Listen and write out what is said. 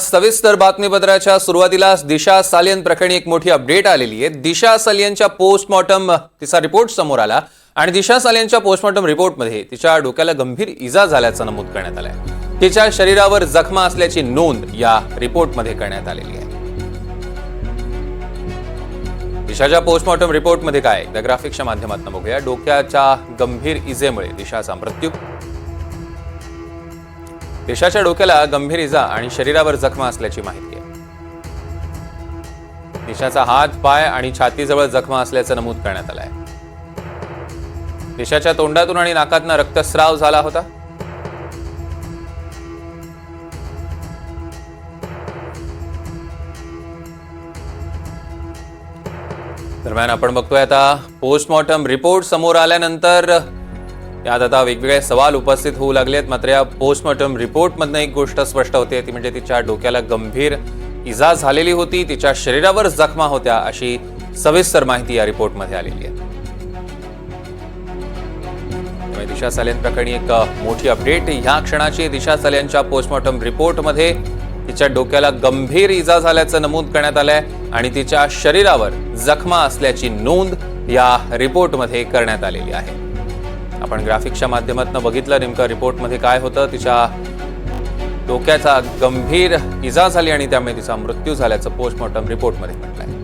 सविस्तर बातमीपत्राच्या सुरुवातीला दिशा सालियन प्रकरणी एक मोठी अपडेट आलेली आहे. दिशा सालियनच्या पोस्टमॉर्टम तिचा रिपोर्ट समोर आला आणि दिशा सालियनच्या पोस्टमॉर्टम रिपोर्टमध्ये तिच्या डोक्याला गंभीर इजा झाल्याचं नमूद करण्यात आलंय. तिच्या शरीरावर जखमा असल्याची नोंद या रिपोर्टमध्ये करण्यात आलेली आहे. दिशाच्या पोस्टमॉर्टम रिपोर्टमध्ये काय? एकदा ग्राफिक्सच्या माध्यमातून बघूया. डोक्याच्या गंभीर इजेमुळे दिशाचा मृत्यू देशाच्या डोक्याला गंभीर इजा आणि शरीरावर जखमा असल्याची माहिती आहे. देशाचा हात पाय आणि छातीजवळ जखमा असल्याचं नमूद करण्यात आलंय. देशाच्या तोंडातून आणि नाकातनं रक्तस्राव झाला होता. दरम्यान आपण बघतोय आता पोस्टमॉर्टम रिपोर्ट समोर आल्यानंतर यात आता वेगवेगळे सवाल उपस्थित होऊ लागलेत. मात्र या पोस्टमॉर्टम रिपोर्टमधनं एक गोष्ट स्पष्ट होते. ती म्हणजे तिच्या डोक्याला गंभीर इजा झालेली होती. तिच्या शरीरावर जखमा होत्या अशी सविस्तर माहिती या रिपोर्टमध्ये आलेली आहे. त्यामुळे दिशा सालेन प्रकरणी एक मोठी अपडेट ह्या क्षणाची दिशा सालेनच्या पोस्टमॉर्टम रिपोर्टमध्ये तिच्या डोक्याला गंभीर इजा झाल्याचं नमूद करण्यात आलंय आणि तिच्या शरीरावर जखमा असल्याची नोंद या रिपोर्टमध्ये करण्यात आलेली आहे. आपण ग्राफिक्सच्या माध्यमातून बघितलं नेमकं रिपोर्टमध्ये काय होतं. तिच्या डोक्याचा गंभीर इजा झाली आणि त्यामुळे तिचा मृत्यू झाल्याचं पोस्टमॉर्टम रिपोर्टमध्ये म्हटलंय.